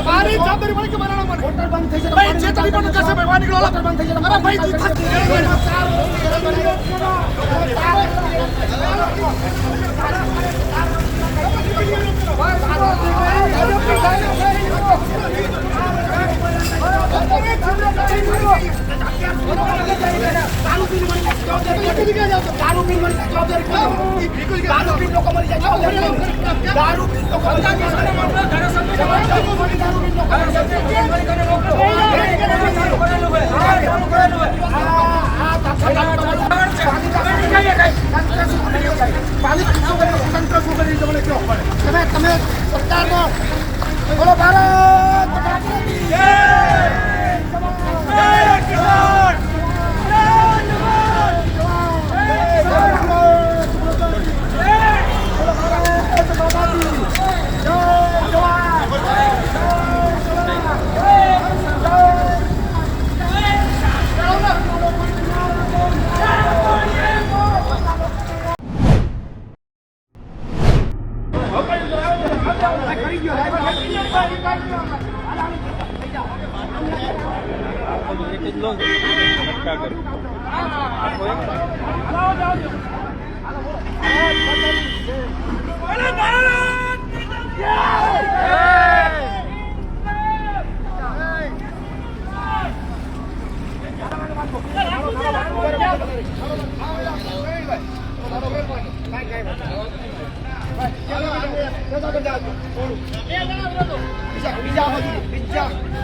મારી જવાબદારી મને કે બનાવવા મને હોટલ બંધ થઈ જશે ભાઈ જે તારી પણ કસે ભાઈ નીકળો હોટલ બંધ થઈ જશે મારા ભાઈ તું ચાલો ચાલો ચાલો ચાલો દારૂ પીને જાય જવાબદારી લોકો મરી જાય જાય. આ- આ પાલિકા શું કરે? તંત્ર શું કરે? એ તમને કહો. તમે તમે સરકારનો બોલો ભારત માતા કી બીજા બીજા બાજુ બીજા થોડા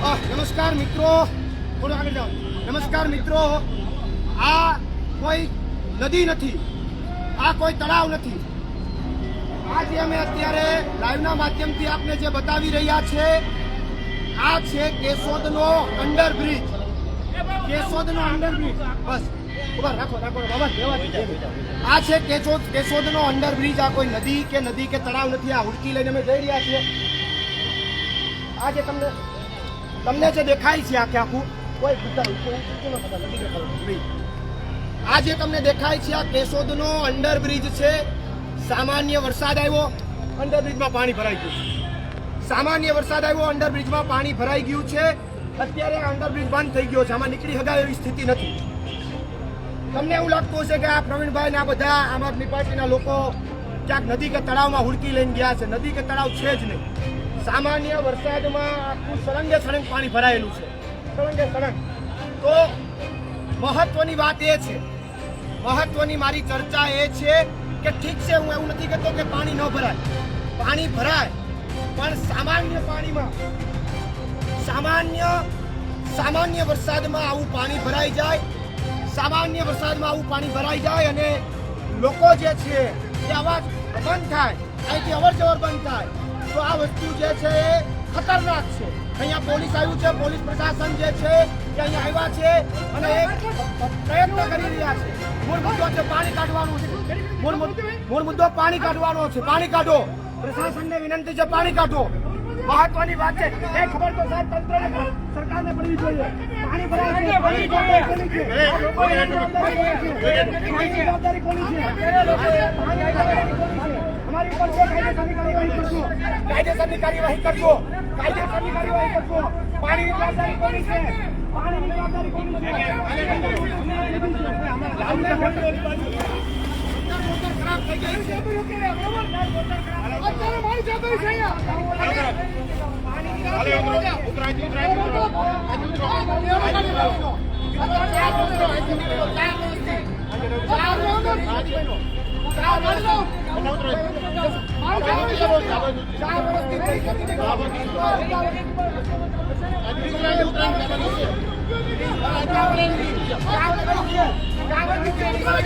ભાઈ, નમસ્કાર મિત્રો. થોડું આગળ જાઓ. નમસ્કાર મિત્રો. આ કોઈ નદી નથી. આ કોઈ તળાવ નથી. આ જે અમે અત્યારે લાઈવના માધ્યમથી આપને જે બતાવી રહ્યા છે આ છે કેશોદનો અંડરબ્રિજ કેશોદનો અંડરબ્રિજ બસ. રાખો રાખો બાબા. આ છે કેશોદ કેશોદનો અંડરબ્રિજ આ કોઈ નદી કે નદી કે તળાવ નથી આ હુડકી લઈને અમે જઈ રહ્યા છીએ. આ જે તમને તમને જે દેખાય છે આખે આખું કોઈ. આ જે તમને દેખાય છે આ કેશોદનો અંડરબ્રિજ છે સામાન્ય વરસાદ આવ્યો અંડરબ્રિજમાં પાણી ભરાઈ ગયું. સામાન્ય વરસાદ આવ્યો અંડરબ્રિજમાં પાણી ભરાઈ ગયું છે. અત્યારે અંડરબ્રિજ બંધ થઈ ગયો છે આમાં નીકળી હગાય એવી સ્થિતિ નથી. તમને એવું લાગતું હશે કે આ પ્રવીણભાઈ ને આ બધા આમ આદમી પાર્ટીના લોકો ક્યાંક નદી કે તળાવમાં હુડકી લઈને ગયા છે. નદી કે તળાવ છે જ નહીં. સામાન્ય વરસાદમાં આખું સળંગે સળંગ પાણી ભરાયેલું છે. સળંગે સળંગ. તો મહત્વની વાત એ છે, મહત્વની મારી ચર્ચા એ છે કે ઠીક છે, હું એવું નથી કહેતો કે પાણી ન ભરાય. પાણી ભરાય, પણ સામાન્ય પાણીમાં, સામાન્ય સામાન્ય વરસાદમાં આવું પાણી ભરાઈ જાય સામાન્ય વરસાદમાં આવું પાણી ભરાઈ જાય અને લોકો જે છે એ અવાજ બંધ થાય અહીંથી અવર જવર બંધ થાય, તો આ વસ્તુ જે છે એ ખતરનાક છે. અહીંયા પોલીસ આવ્યું છે, પોલીસ પ્રશાસન જે છે એ અહીંયા આવ્યા છે અને એ પ્રયત્ન કરી રહ્યા છે. મૂળ મુદ્દો છે પાણી કાઢવાનું છે. મૂળ મુદ્દો પાણી કાઢવાનો છે. પાણી કાઢો. પ્રશાસનને વિનંતી છે, પાણી કાઢો. મહત્વની વાત છે એ ખબર તો સાહેબ તંત્રને સરકારને પડવી જોઈએ પાણી પાણી જવાબદારી કોની છે અમારી ઉપર છે કાયદેસરની કાર્યવાહી કરશો કાયદેસરની કાર્યવાહી કરશો કાયદેસરની કાર્યવાહી કરશો પાણીની જવાબદારી કોની છે પાણીની જવાબદારી કોની છે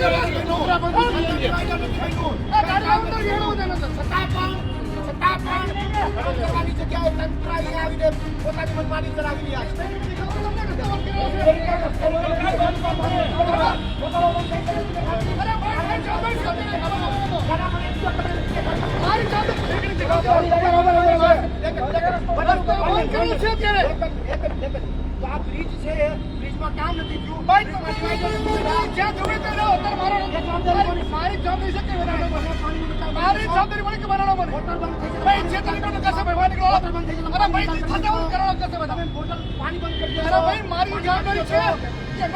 ખરાબ થઈ ગઈ છે અત્યારે મારી જવાબદારી છે અહીંયા. પોતાની મનમાની ચલાવી રહ્યા છે આ બ્રિજ છે બ્રિજમાં કામ નથી થયું જ્યાં જવું અત્યારે મારો જવાબદારી છે કે બનાવવાનો? મારી જવાબદારી મને કે બનાવવાનો મને? ભાઈ, જે તમે કહ્યું કશે ભાઈ, નીકળો. અરે ભાઈ, થતા હું કરવાનો કશે બધા. પાણી બંધ કરી અરે ભાઈ, મારી જવાબદારી છે કે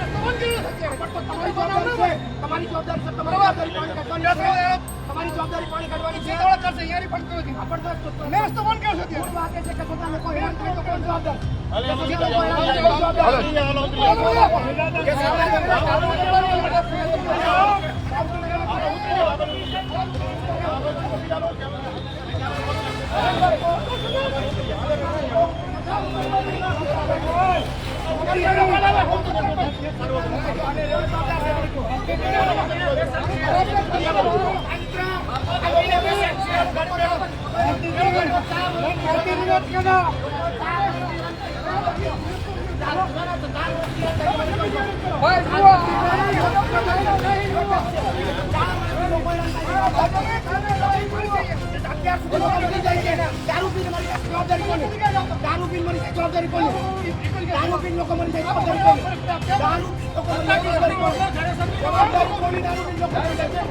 રસ્તો બંધ છે. તમારી જવાબદારી છે. તમારી જવાબદારી છે. તમારી જવાબદારી પાણી કાઢવાની છે. તમારી જવાબદારી પાણી કાઢવાની છે. દોડા કરશે, અહીંયાની પણ કર્યો હતી. આપણ તો- તો- મેં રસ્તો બંધ કર્યો છે કોણ છે કે પોતા લોકો હેરાન થાય તો કોણ જવાબદાર. હાલે, જે હાલો. લોકો હેરાન થાય તો જવાબદાર. અત્યાર સુધી લોકો મરી જાય છે. દારૂ પીને મરી જવાબદારી કોની? દારૂ પીને મરી જવાબદારી કોની? દારૂ પીને લોકો મરી જવાબદારી કોની? દારૂ લોકો મરી જવાબદારી કોની? જવાબદારી કોની? દારૂ પીને લોકો મરી જવાબદારી કોની?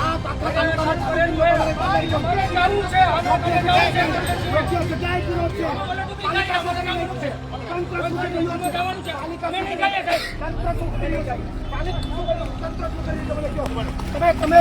આ- આ તમે તમે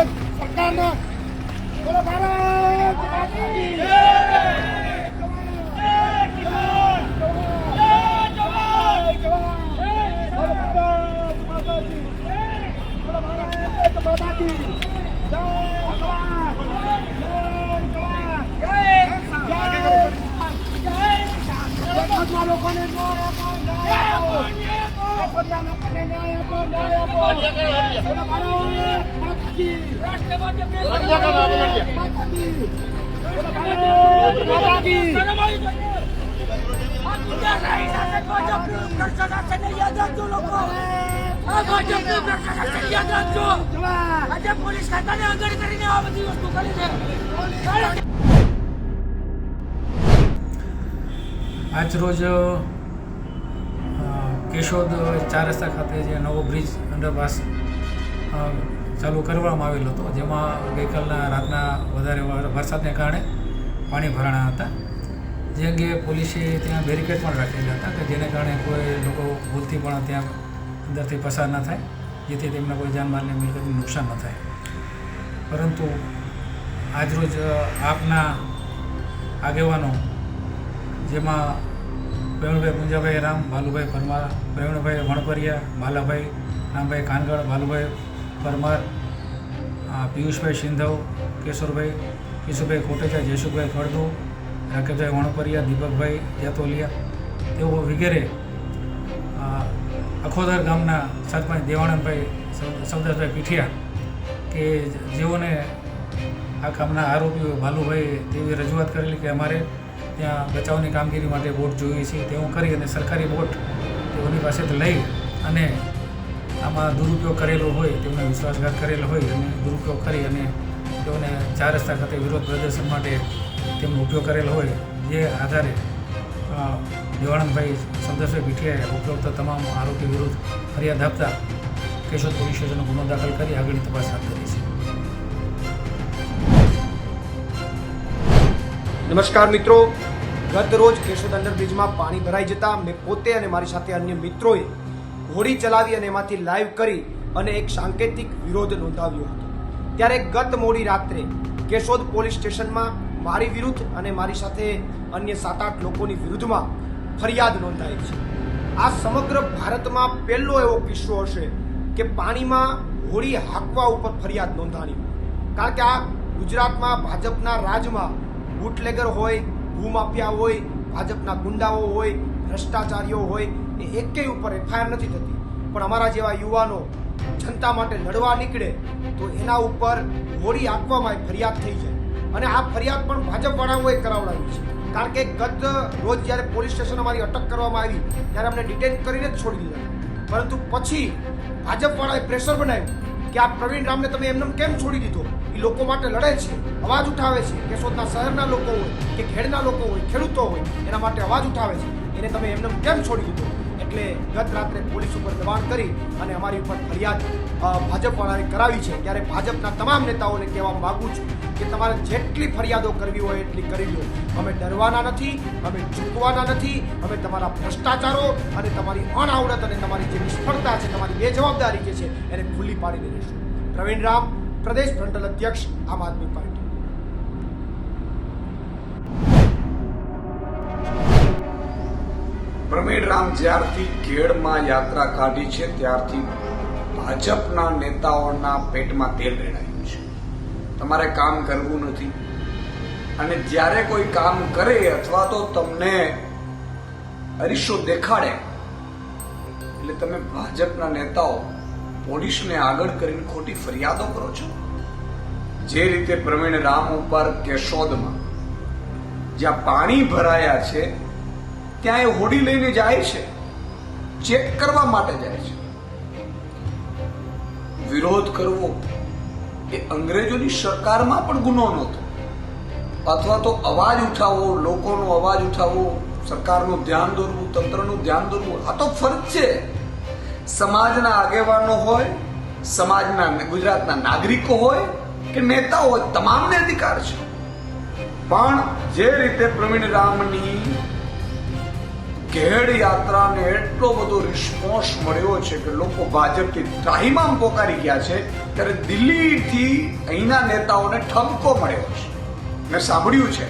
કી લોકોને ન્યાય આપો ન્યાય કરીને આ બધી વસ્તુ કરી છે આજ રોજ કેશોદ ચાર રસ્તા ખાતે જે નવો બ્રિજ અંડરપાસ ચાલુ કરવામાં આવેલો હતો, જેમાં ગઈકાલના રાતના વધારે વરસાદને કારણે પાણી ભરાણા હતા. જે અંગે પોલીસે ત્યાં બેરિકેડ પણ રાખેલા હતા, કે જેને કારણે કોઈ લોકો ભૂલથી પણ ત્યાં અંદરથી પસાર ન થાય, જેથી તેમને કોઈ જાનમાલને મિલકતને નુકસાન ન થાય. પરંતુ આજરોજ આપના આગેવાનો, જેમાં પ્રવીણભાઈ પૂંજાભાઈ રામ ભાલુભાઈ પરમાર પ્રવીણભાઈ વણપરિયા બાલાભાઈ રામભાઈ કાનગડ, ભાલુભાઈ પરમાર પિયુષભાઈ સિંધવ, કેશોરભાઈ, કિશુભાઈ કોટેચા જયસુભાઈ ફળદુ, રાકેશભાઈ વણપરિયા, દીપકભાઈ જાતોલિયા, તેઓ વગેરે અખોદર ગામના સરપંચ દેવાણંદભાઈ સૌ- સૌદાસભાઈ પીઠિયા, કે જેઓને આ કામના આરોપીઓ ભાલુભાઈ તેવી રજૂઆત કરેલી કે અમારે ત્યાં બચાવની કામગીરી માટે બોટ જોઈએ છે. તેવું કરી અને સરકારી બોટ તેઓની પાસેથી લઈ અને આમાં દુરુપયોગ કરેલો હોય તેમને વિશ્વાસઘાત કરેલો હોય અને દુરુપયોગ કરી અને તેઓને ચાર રસ્તા ખાતે વિરોધ પ્રદર્શન માટે તેમનો ઉપયોગ કરેલો હોય, જે આધારે દેવાણંદભાઈ સંતોષભાઈ પીઠિયાએ ઉપરોક્ત તમામ આરોપી વિરુદ્ધ ફરિયાદ આપતા કેશોદ પોલીસ સ્ટેશનનો ગુનો દાખલ કરી આગળની તપાસ હાથ ધરી છે. નમસ્કાર મિત્રો. ગત રોજ કેશોદ અંડરબ્રિજમાં પાણી ભરાઈ જતા મેં પોતે અને મારી સાથે અન્ય મિત્રોએ હોડી ચલાવી અને એમાંથી લાઈવ કરી અને એક સાંકેતિક વિરોધ નોંધાવ્યો હતો. ત્યારે ગત મોડી રાત્રે કેશોદ પોલીસ સ્ટેશનમાં મારી વિરુદ્ધ અને મારી સાથે અન્ય સાત આઠ લોકોની વિરુદ્ધમાં ફરિયાદ નોંધાઈ છે. આ સમગ્ર ભારતમાં પહેલો એવો કિસ્સો હશે કે પાણીમાં હોડી હાંકવા ઉપર ફરિયાદ નોંધાણી. કારણ કે આ ગુજરાતમાં ભાજપના રાજમાં બુટલેગર હોય, ભૂમાફિયા હોય, ભાજપના ગુંડાઓ હોય, ભ્રષ્ટાચારીઓ હોય, એ એકેય ઉપર એફઆઈઆર નથી થતી. પણ અમારા જેવા યુવાનો જનતા માટે લડવા નીકળે તો એના ઉપર હોળી આંકવામાં ફરિયાદ થઈ જાય. અને આ ફરિયાદ પણ ભાજપવાળાઓએ કરાવડાવી છે. કારણ કે ગત રોજ જ્યારે પોલીસ સ્ટેશન અમારી અટક કરવામાં આવી, ત્યારે અમને ડિટેન કરીને જ છોડી દીધા. પરંતુ પછી ભાજપવાળાએ પ્રેશર બનાવ્યું કે આ પ્રવીણ રામને તમે એમને કેમ છોડી દીધો? લોકો માટે લડે છે, અવાજ ઉઠાવે છે કેશોદના શહેરના લોકો હોય, કે ખેડના લોકો હોય, ખેડૂતો હોય, એના માટે અવાજ ઉઠાવે છે. એને તમે એમને કેમ છોડી દીધો? એટલે ગત રાત્રે પોલીસ ઉપર દબાણ કરી અને અમારી ઉપર ફરિયાદ ભાજપવાળાએ કરાવી છે. ત્યારે ભાજપના તમામ નેતાઓને કહેવા માગું છું કે તમારે જેટલી ફરિયાદો કરવી હોય એટલી કરી લો. અમે ડરવાના નથી, અમે ચૂકવાના નથી, અમે તમારા ભ્રષ્ટાચારો અને તમારી અણઆવડત અને તમારી જે નિષ્ફળતા છે, તમારી બેજવાબદારી જે છે, એને ખુલ્લી પાડીને રહેશું. પ્રવીણ રામ પ્રદેશ ફ્રન્ટલ અધ્યક્ષ આમ આદમી પાર્ટી. પ્રવીણ રામ જ્યારથી ખેડમાં યાત્રા કાઢી છે, ત્યારથી ભાજપના નેતાઓના પેટમાં તેલ રેડાયું છે. તમારે કામ કરવું નથી. અને જ્યારે કોઈ કામ કરે અથવા તો તમને અરીસો દેખાડે, એટલે તમે ભાજપના નેતાઓ પોલીસને આગળ કરીને ખોટી ફરિયાદો કરો છો? જે રીતે પ્રવીણ રામ ઉપર કેશોદમાં જ્યાં પાણી ભરાયા છે, ત્યાં એ હોડી લઈને જાય છે, ચેક કરવા માટે જાય છે. વિરોધ કરવો એ અંગ્રેજોની સરકારમાં પણ ગુનો નહોતો. અથવા તો અવાજ ઉઠાવવો લોકોનો અવાજ ઉઠાવવો સરકારનું ધ્યાન દોરવું, તંત્રનું ધ્યાન દોરવું, આ તો ફરજ છે. સમાજના આગેવાનો હોય, સમાજના ગુજરાતના નાગરિકો હોય કે નેતાઓ હોય, તમામને અધિકાર છે. પણ જે રીતે પ્રવીણ રામની ઘેડ યાત્રાને એટલો બધો રિસ્પોન્સ મળ્યો છે કે લોકો ભાજપથી ત્રાહીમામ પોકારી ગયા છે, ત્યારે દિલ્હીથી અહીંના નેતાઓને ઠપકો મળ્યો છે. મેં સાંભળ્યું છે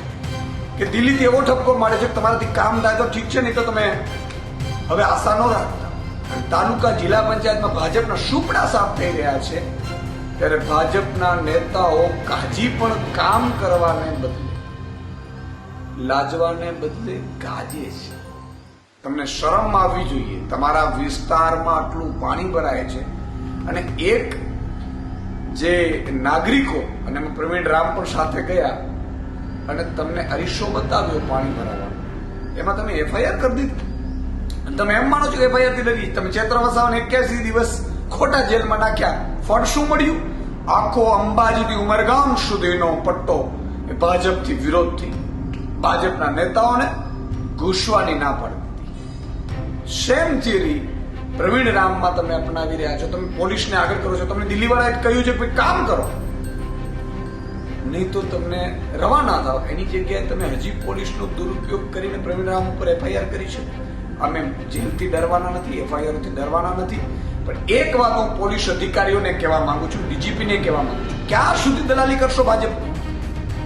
કે દિલ્હીથી એવો ઠપકો મળે છે કે તમારાથી કામ થાય તો ઠીક છે, નહીં તો તમે હવે આશા ન અને તાલુકા જિલ્લા પંચાયતમાં ભાજપના સુપડા સાફ થઈ રહ્યા છે. ત્યારે ભાજપના નેતાઓ કાજી પણ કામ કરવાને બદલે, લાજવાને બદલે ગાજે છે. તમને શરમ આવવી જોઈએ. તમારા વિસ્તારમાં આટલું પાણી ભરાય છે. અને એક જે નાગરિકો, અને પ્રવીણ રામ પણ સાથે ગયા, અને તમને અરીસો બતાવ્યો પાણી ભરાવાનો એમાં તમે એફઆઈઆર કરી દીધી. અને તમે એમ માનો છો કે ભાઈ હતી તમે ચેત્ર વસાવાને એક્યાસી દિવસ ખોટા જેલમાં નાખ્યા. ફળ શું મળ્યું? આખો અંબાજીથી ઉમરગામ સુધીનો પટ્ટો એ ભાજપથી વિરોધથી ભાજપના નેતાઓને ઘૂસવાની ના પડે સેમ થિયરી પ્રવીણ રામમાં તમે અપનાવી રહ્યા છો. તમે પોલીસને આગળ કરો છો. તમને દિલ્હીવાળાએ કહ્યું છે કે કામ કરો. નહીં તો તમને રવાના થાવ. એની જગ્યાએ તમે હજી પોલીસનો દુરુપયોગ કરીને પ્રવીણ રામ ઉપર એફઆઈઆર કરી છે. અમે જેલથી ડરવાના નથી, એફઆઈઆરથી ડરવાના નથી. પણ એક વાત હું પોલીસ અધિકારીઓને કહેવા માંગુ છું, ડીજીપીને કહેવા માંગુ છું. ક્યાં સુધી દલાલી કરશો ભાજપ?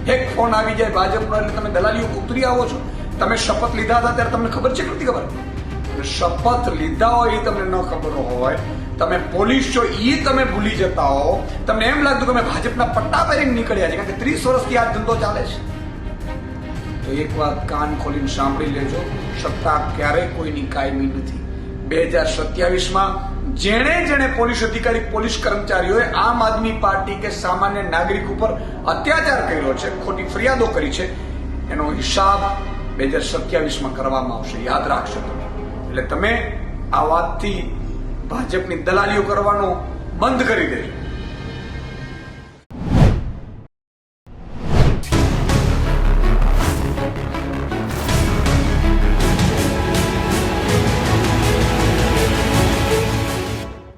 એક ફોન આવી જાય ભાજપનો એટલે તમે દલાલીઓ ઉતરી આવો છો. તમે શપથ લીધા હતા ત્યારે તમને ખબર છે કે નથી ખબર? શપથ લીધા હોય એ તમને ન ખબર હોય. તમે પોલીસ છો એ તમે ભૂલી જતા હો. તમને એમ લાગતું કે તમે ભાજપના પટ્ટા પહેરીને નીકળ્યા છે, કારણ કે ત્રીસ વર્ષથી આ ધંધો ચાલે છે. તો એક વાત કાન ખોલીને સાંભળી લેજો, સત્તા ક્યારેય કોઈની કાયમી નથી. બે હજાર સત્યાવીસમાં જેણે જેણે પોલીસ અધિકારી, પોલીસ કર્મચારીઓએ આમ આદમી પાર્ટી કે સામાન્ય નાગરિક ઉપર અત્યાચાર કર્યો છે, ખોટી ફરિયાદો કરી છે, એનો હિસાબ બે હજાર સત્યાવીસમાં કરવામાં આવશે. યાદ રાખશો તમે. એટલે તમે આ વાતથી ભાજપની દલાલીઓ કરવાનો બંધ કરી દેજો.